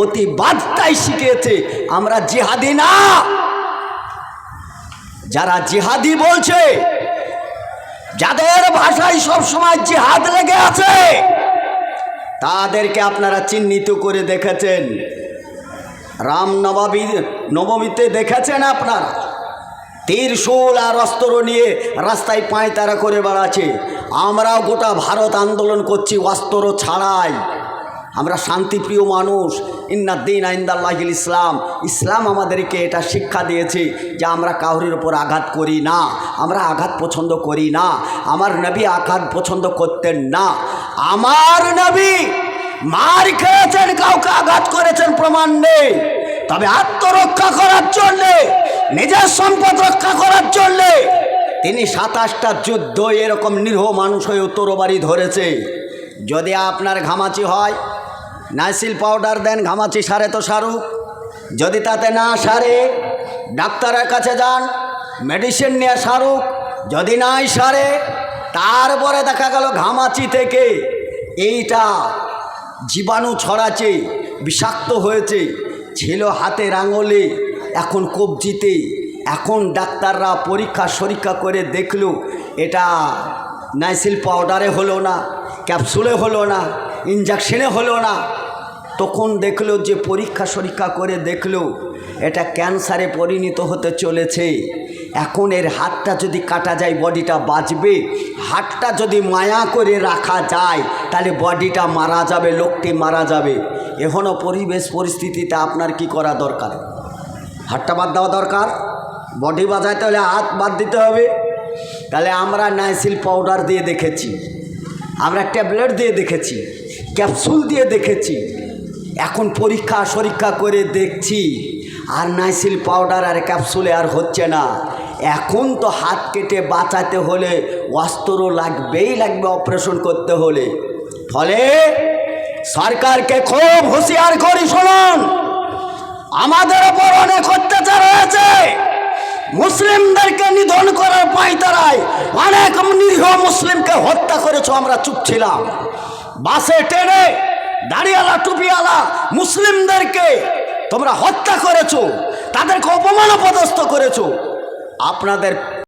প্রতিবাদটাই শিখিয়েছে, আমরা জিহাদি না। যারা জিহাদি বলছে, যাদের ভাষায় সব সময় জিহাদ লেগে আছে, তাদেরকে আপনারা চিহ্নিত করে দেখেছেন। রাম নবমী, নবমীতে দেখেছেন আপনারা? তীরশূল আর অস্ত্র নিয়ে রাস্তায় পাঁয়তারা করে বেড়াচ্ছে। আমরাও গোটা ভারত আন্দোলন করছি অস্ত্র ছাড়াই। আমরা শান্তিপ্রিয় মানুষ। ইন্নাদ্দিন আইন্দাল্লাহিল ইসলাম। ইসলাম আমাদেরকে এটা শিক্ষা দিয়েছে যে আমরা কাউরির ওপর আঘাত করি না, আমরা আঘাত পছন্দ করি না, আমার নবী আঘাত পছন্দ করতেন না। আমার নবী মার খেয়েছেন, কাউকে আঘাত করেছেন প্রমাণ নেই। তবে আত্মরক্ষা করার জন্যে, নিজের সম্পদ রক্ষা করার জন্যে তিনি সাতাশটা যুদ্ধ এরকম নিরীহ মানুষ হয়ে তরবারি ধরেছে। যদি আপনার ঘামাচি হয় নাইসিল পাউডার দেন ঘামাচি সারে তো সারুক। যদি তাতে না সারে, ডাক্তারের কাছে যান মেডিসিন নিয়ে সারুক। যদি নাই সারে, তারপরে দেখা গেল ঘামাচি থেকে এইটা জীবাণু ছড়াচ্ছে, বিষাক্ত হয়েছে, ছিল হাতের আঙুলে, এখন কবজিতে। এখন ডাক্তাররা পরীক্ষা সরীক্ষা করে দেখল, এটা নাইসিল পাউডারে হলো না, ক্যাপসুলে হলো না ইঞ্জেকশনে হলো না। তখন দেখল যে পরীক্ষা সরীক্ষা করে দেখল এটা ক্যান্সারে পরিণত হতে চলেছে। এখন এর হাতটা যদি কাটা যায়, বডিটা বাঁচবে। হাতটা যদি মায়া করে রাখা যায়, তাহলে বডিটা মারা যাবে, লোকটি মারা যাবে। এখনও পরিবেশ পরিস্থিতিতে আপনার কি করা দরকার? হাতটা বাদ দেওয়া দরকার। বডি বাজাইতে হলে হাত বাদ দিতে হবে। তাহলে আমরা নাইসিল পাউডার দিয়ে দেখেছি। আমরা ট্যাবলেট দিয়ে দেখেছি। ক্যাপসুল দিয়ে দেখেছি। এখন পরীক্ষা, সরীক্ষা করে দেখছি, আর নাইসিল পাউডার আর ক্যাপসুলে আর হচ্ছে না। এখন তো হাত কেটে বাঁচাতে হলে অস্ত্র লাগবেই লাগবে অপারেশন করতে হলে। ফলে সরকারকে খুব হুঁশিয়ার করি শুনুন, আমাদের ওপর অনেক অত্যাচার হয়েছে। মুসলিমদেরকে নিধন করার পাইতারায় অনেক নিরীহ মুসলিমকে হত্যা করেছ, আমরা চুপ ছিলাম। বাসে, ট্রেনে দাড়িওয়ালা টুপিওয়ালা মুসলিমদেরকে তোমরা হত্যা করেছ তাদেরকে অপমান পদস্থ করেছ। আপনাদের